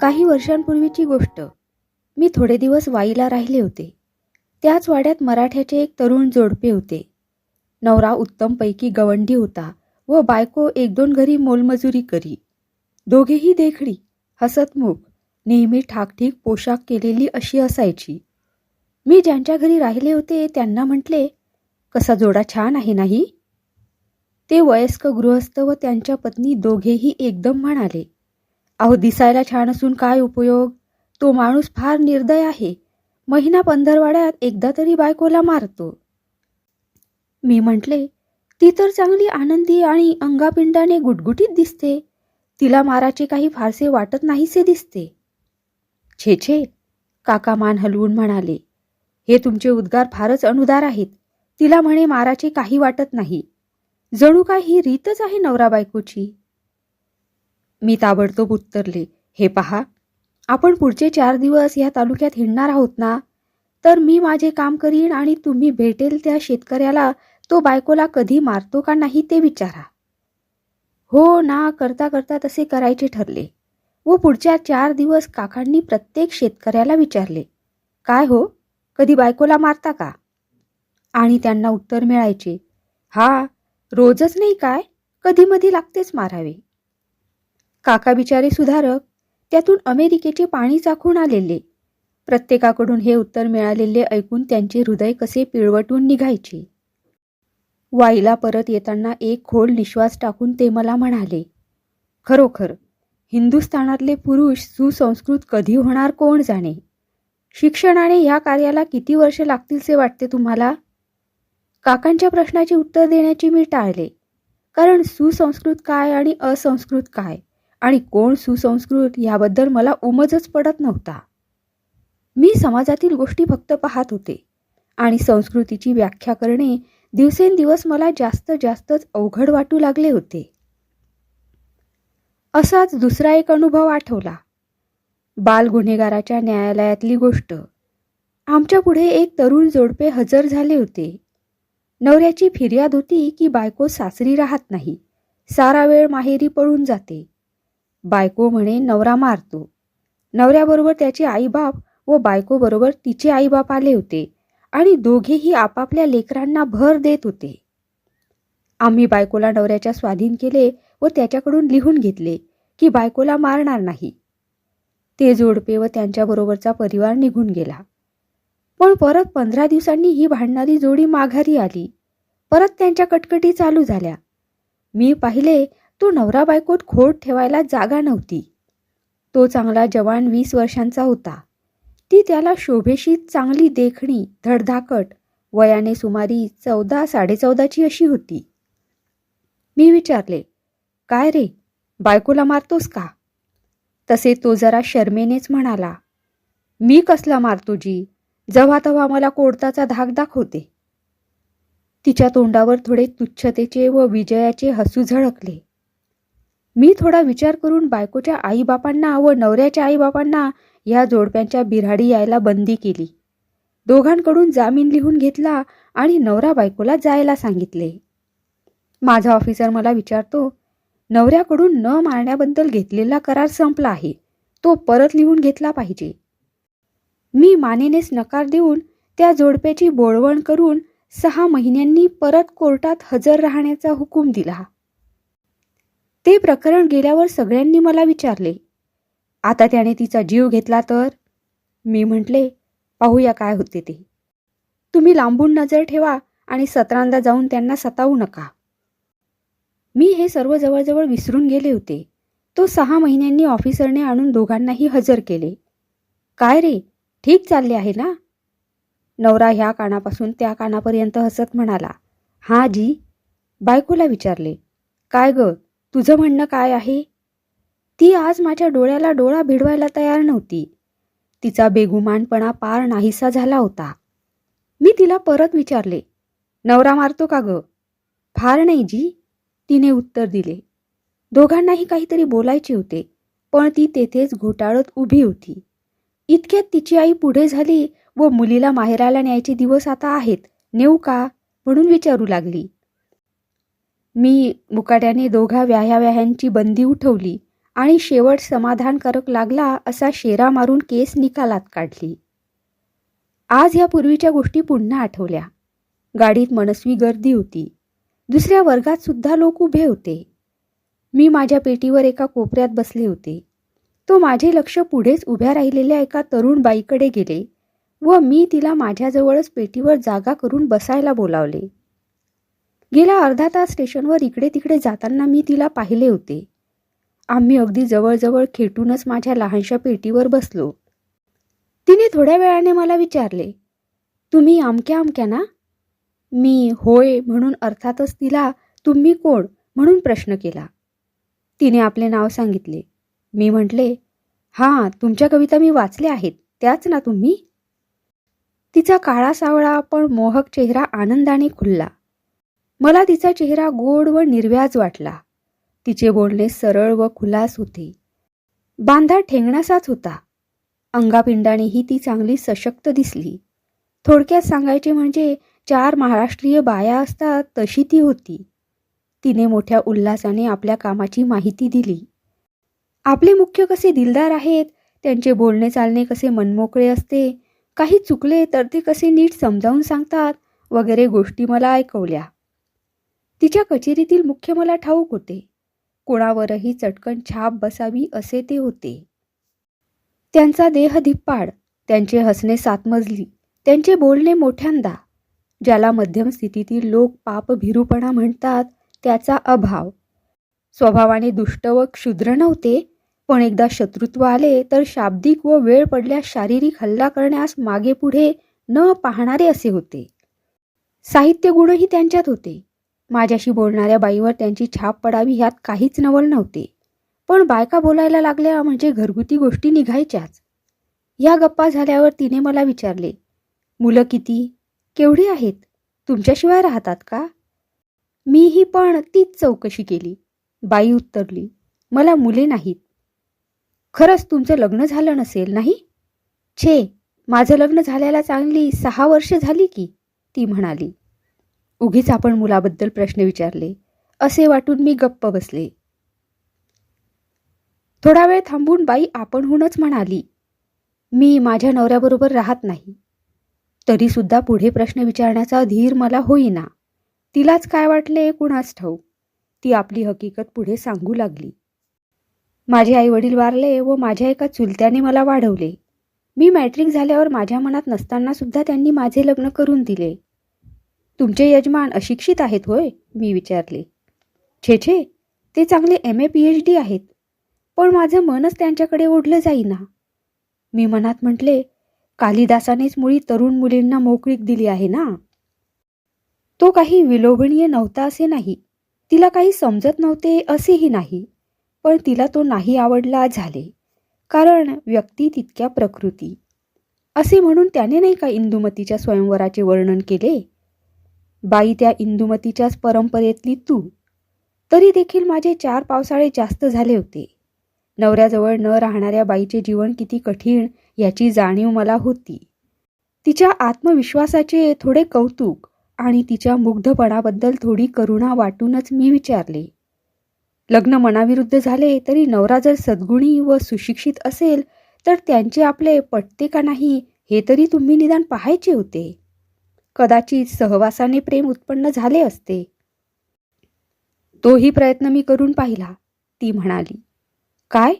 काही वर्षांपूर्वीची गोष्ट. मी थोडे दिवस वाईला राहिले होते. त्याच वाड्यात मराठ्याचे एक तरुण जोडपे होते. नवरा उत्तमपैकी गवंडी होता व बायको एक दोन घरी मोलमजुरी करी. दोघेही देखणी हसतमुख नेहमी ठाकठीक पोशाख केलेली अशी असायची. मी ज्यांच्या घरी राहिले होते त्यांना म्हटले कसा जोडा छान आहे नाही? ते वयस्क गृहस्थ व त्यांच्या पत्नी दोघेही एकदम म्हणाले अहो दिसायला छान असून काय उपयोग? तो माणूस फार निर्दय आहे. महिना पंधरवाड्यात एकदा तरी बायकोला मारतो. मी म्हटले ती तर चांगली आनंदी आणि अंगापिंडाने गुटगुटीत दिसते. तिला माराचे काही फारसे वाटत नाहीसे दिसते. छे छे काका मान हलवून म्हणाले. हे तुमचे उद्गार फारच अनुदार आहेत. तिला म्हणे माराचे काही वाटत नाही. जणू काय ही रीतच आहे नवरा बायकोची. मी ताबडतोब उत्तरले हे पहा आपण पुढचे चार दिवस या तालुक्यात हिंडणार आहोत ना? तर मी माझे काम करीन आणि तुम्ही भेटेल त्या शेतकऱ्याला तो बायकोला कधी मारतो का नाही ते विचारा. हो ना करता करता तसे करायचे ठरले. व पुढच्या चार दिवस काकांनी प्रत्येक शेतकऱ्याला विचारले काय हो कधी बायकोला मारता का? आणि त्यांना उत्तर मिळायचे हा रोजच नाही काय कधी मधी लागतेच मारावे. काका बिचारे सुधारक त्यातून अमेरिकेचे पाणी चाखून आलेले. प्रत्येकाकडून हे उत्तर मिळालेले ऐकून त्यांचे हृदय कसे पिळवटून निघायचे. वाईला परत येताना एक खोल निश्वास टाकून ते मला म्हणाले खरोखर हिंदुस्थानातले पुरुष सुसंस्कृत कधी होणार कोण जाणे? शिक्षणाने ह्या कार्याला किती वर्ष लागतीलसे वाटते तुम्हाला? काकांच्या प्रश्नाचे उत्तर देण्याची मी टाळले कारण सुसंस्कृत काय आणि असंस्कृत काय? आणि कोण सुसंस्कृत याबद्दल मला उमजच पडत नव्हता. मी समाजातील गोष्टी फक्त पाहत होते आणि संस्कृतीची व्याख्या करणे दिवसेंदिवस मला जास्त जास्तच अवघड वाटू लागले होते. असाच दुसरा एक अनुभव आठवला. बाल गुन्हेगाराच्या न्यायालयातली गोष्ट. आमच्या पुढे एक तरुण जोडपे हजर झाले होते. नवऱ्याची फिर्याद होती की बायको सासरी राहत नाही. सारा वेळ माहेरी पळून जाते. बायको म्हणे नवरा मारतो. नवऱ्याबरोबर त्याचे आईबाप व बायकोबरोबर तिचे आईबाप आले होते आणि दोघेही आपापल्या लेकरांना भर देत होते. आम्ही बायकोला नवऱ्याच्या स्वाधीन केले व त्याच्याकडून लिहून घेतले की बायकोला मारणार नाही. ते जोडपे व त्यांच्याबरोबरचा परिवार निघून गेला. पण परत पंधरा दिवसांनी ही भांडणारी जोडी माघारी आली. परत त्यांच्या कटकटी चालू झाल्या. मी पाहिले तो नवरा बायकोत खोड ठेवायला जागा नव्हती. तो चांगला जवान वीस वर्षांचा होता. ती त्याला शोभेशी चांगली देखणी धडधाकट वयाने सुमारी चौदा साडेचौदाची अशी होती. मी विचारले काय रे बायकोला मारतोस का? तसे तो जरा शर्मेनेच म्हणाला मी कसला मारतो जी? जव्हा तव्हा मला कोडताचा धाक दाखवते. तिच्या तोंडावर थोडे तुच्छतेचे व विजयाचे हसू झळकले. मी थोडा विचार करून बायकोच्या आईबापांना व नवऱ्याच्या आईबापांना या जोडप्यांच्या बिराडी यायला बंदी केली. दोघांकडून जामीन लिहून घेतला आणि नवरा बायकोला जायला सांगितले. माझा ऑफिसर मला विचारतो नवऱ्याकडून न मारण्याबद्दल घेतलेला करार संपला आहे. तो परत लिहून घेतला पाहिजे. मी मानेनेच नकार देऊन त्या जोडप्याची बोळवण करून सहा महिन्यांनी परत कोर्टात हजर राहण्याचा हुकूम दिला. ते प्रकरण गेल्यावर सगळ्यांनी मला विचारले. आता त्याने तिचा जीव घेतला तर? मी म्हटले पाहूया काय होते ते. तुम्ही लांबून नजर ठेवा आणि सतरांदा जाऊन त्यांना सतावू नका. मी हे सर्व जवळजवळ विसरून गेले होते. तो सहा महिन्यांनी ऑफिसरने आणून दोघांनाही हजर केले. काय रे? ठीक चालले आहे ना? नवरा ह्या कानापासून त्या कानापर्यंत हसत म्हणाला. हां जी. बायकोला विचारले. काय ग? तुझं म्हणणं काय आहे? ती आज माझ्या डोळ्याला डोळा भिडवायला तयार नव्हती. तिचा बेगुमानपणा पार नाहीसा झाला होता. मी तिला परत विचारले नवरा मारतो का ग? फार नाही जी तिने उत्तर दिले. दोघांनाही काहीतरी बोलायचे होते पण ती तेथेच घोटाळत उभी होती. इतक्यात तिची आई पुढे झाली व मुलीला माहेराला न्यायचे दिवस आता आहेत नेऊ का? म्हणून विचारू लागली. मी मुकाट्याने दोघा व्याह्या व्याह्यांची बंदी उठवली आणि शेवट समाधानकारक लागला असा शेरा मारून केस निकालात काढली. आज या पूर्वीच्या गोष्टी पुन्हा आठवल्या. गाडीत मनस्वी गर्दी होती. दुसऱ्या वर्गात सुद्धा लोक उभे होते. मी माझ्या पेटीवर एका कोपऱ्यात बसले होते. तो माझे लक्ष पुढेच उभ्या राहिलेल्या एका तरुण बाईकडे गेले व मी तिला माझ्याजवळच पेटीवर जागा करून बसायला बोलावले. गेला अर्धा तास स्टेशनवर इकडे तिकडे जाताना मी तिला पाहिले होते. आम्ही अगदी जवळजवळ खेटूनच माझ्या लहानशा पेटीवर बसलो. तिने थोड्या वेळाने मला विचारले तुम्ही अमक्या अमक्या ना? मी होय म्हणून अर्थातच तिला तुम्ही कोण? म्हणून प्रश्न केला. तिने आपले नाव सांगितले. मी म्हटले हां तुमच्या कविता मी वाचल्या आहेत त्याच ना तुम्ही? तिचा काळा सावळा पण मोहक चेहरा आनंदाने खुलला. मला तिचा चेहरा गोड व निर्व्याज वाटला. तिचे बोलणे सरळ व खुलास होते. बांधा ठेंगणासाच होता. अंगापिंडानेही ती चांगली सशक्त दिसली. थोडक्यात सांगायचे म्हणजे चार महाराष्ट्रीय बाया असतात तशी ती होती. तिने मोठ्या उल्हासाने आपल्या कामाची माहिती दिली. आपले मुख्य कसे दिलदार आहेत त्यांचे बोलणे चालणे कसे मनमोकळे असते काही चुकले तर ते कसे नीट समजावून सांगतात वगैरे गोष्टी मला ऐकवल्या. तिच्या कचेरीतील मुख्य मला ठाऊक होते. कोणावरही चटकन छाप बसावी असे ते होते. त्यांचा देह धिप्पाड त्यांचे हसणे सातमजली त्यांचे बोलणे मोठ्यांदा. ज्याला मध्यम स्थितीतील लोक पापभिरूपणा म्हणतात त्याचा अभाव. स्वभावाने दुष्ट व क्षुद्र नव्हते पण एकदा शत्रुत्व आले तर शाब्दिक व वेळ पडल्यास शारीरिक हल्ला करण्यास मागे पुढे न पाहणारे असे होते. साहित्य गुणही त्यांच्यात होते. माझ्याशी बोलणाऱ्या बाईवर त्यांची छाप पडावी ह्यात काहीच नवल नव्हते. पण बायका बोलायला लागल्या म्हणजे घरगुती गोष्टी निघायच्याच. या गप्पा झाल्यावर तिने मला विचारले मुलं किती? केवढी आहेत? तुमच्याशिवाय राहतात का? मीही पण तीच चौकशी केली. बाई उत्तरली मला मुले नाहीत. खरंच तुमचं लग्न झालं नसेल नाही? छे माझं लग्न झाल्याला चांगली सहा वर्ष झाली की ती म्हणाली. उगीच आपण मुलाबद्दल प्रश्न विचारले. असे वाटून मी गप्प बसले. थोडा वेळ थांबून बाई आपणहूनच म्हणाली मी माझ्या नवऱ्याबरोबर राहत नाही. तरीसुद्धा पुढे प्रश्न विचारण्याचा धीर मला होईना. तिलाच काय वाटले कुणास ठाऊक. ती आपली हकीकत पुढे सांगू लागली. माझे आईवडील वारले व माझ्या एका चुलत्याने मला वाढवले. मी मॅट्रिक झाल्यावर माझ्या मनात नसताना सुद्धा त्यांनी माझे लग्न करून दिले. तुमचे यजमान अशिक्षित आहेत होय? मी विचारले. छे छे ते चांगले M A P H D आहेत पण माझं मनच त्यांच्याकडे ओढलं जाईना. मी मनात म्हटले कालिदासानेच मुळी तरुण मुलींना मोकळीक दिली आहे ना? तो काही विलोभनीय नव्हता असे नाही. तिला काही समजत नव्हते असेही नाही पण तिला तो नाही आवडला झाले कारण व्यक्ती तितक्या प्रकृती. असे म्हणून त्याने नाही का इंदुमतीच्या स्वयंवराचे वर्णन केले? बाई त्या इंदुमतीच्याच परंपरेतली तू. तरी देखील माझे चार पावसाळे जास्त झाले होते. नवऱ्याजवळ न राहणाऱ्या बाईचे जीवन किती कठीण याची जाणीव मला होती. तिच्या आत्मविश्वासाचे थोडे कौतुक आणि तिच्या मुग्धपणाबद्दल थोडी करुणा वाटूनच मी विचारले. लग्न मनाविरुद्ध झाले तरी नवरा जर सद्गुणी व सुशिक्षित असेल तर त्यांचे आपले पटते का नाही हे तरी तुम्ही निदान पाहायचे होते. कदाचित सहवासाने प्रेम उत्पन्न झाले असते. तोही प्रयत्न मी करून पाहिला. ती म्हणाली काय?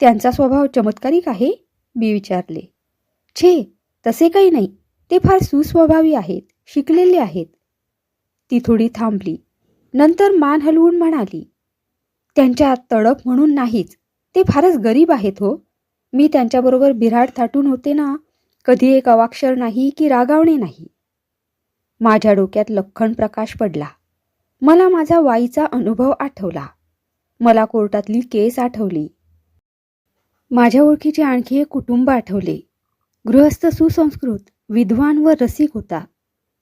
त्यांचा स्वभाव चमत्कारिक आहे? मी विचारले. छे तसे काही नाही. ते फार सुस्वभावी आहेत शिकलेले आहेत. ती थोडी थांबली. नंतर मान हलवून म्हणाली त्यांच्या तडप म्हणून नाहीच. ते फारच गरीब आहेत हो. मी त्यांच्याबरोबर बिराड थाटून होते ना कधी एक अवाक्षर नाही की रागावणे नाही. माझ्या डोक्यात लख्खण प्रकाश पडला. मला माझा वाईचा अनुभव आठवला. मला कोर्टातली केस आठवली. माझ्या ओळखीचे आणखी एक कुटुंब आठवले. गृहस्थ सुसंस्कृत विद्वान व रसिक होता.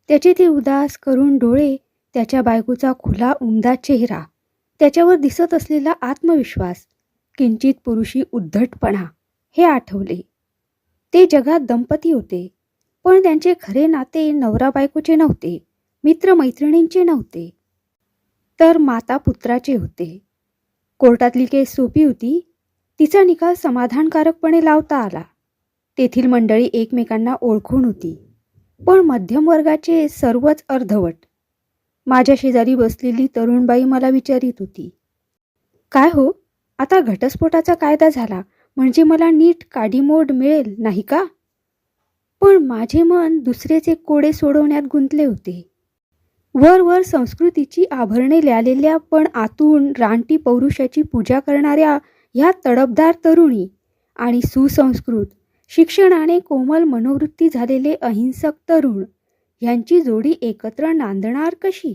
त्याचे ते उदास करून डोळे त्याच्या बायकोचा खुला उमदा चेहरा त्याच्यावर दिसत असलेला आत्मविश्वास किंचित पुरुषी उद्धटपणा हे आठवले. ते जगात दंपती होते. पण त्यांचे खरे नाते नवरा बायकोचे नव्हते मित्रमैत्रिणींचे नव्हते. तर माता पुत्राचे होते. कोर्टातली केस सोपी होती. तिचा निकाल समाधानकारकपणे लावता आला. तेथील मंडळी एकमेकांना ओळखून होती. पण मध्यमवर्गाचे सर्वच अर्धवट. माझ्या शेजारी बसलेली तरुणबाई मला विचारित होती. काय हो? आता घटस्फोटाचा कायदा झाला. म्हणजे मला नीट काडीमोड मिळेल नाही का? पण माझे मन दुसऱ्याचे कोडे सोडवण्यात गुंतले होते. वर वर संस्कृतीची आभरणे ल्यालेल्या पण आतून रानटी पौरुषाची पूजा करणाऱ्या ह्या तडपदार तरुणी आणि सुसंस्कृत शिक्षणाने कोमल मनोवृत्ती झालेले अहिंसक तरुण ह्यांची जोडी एकत्र नांदणार कशी?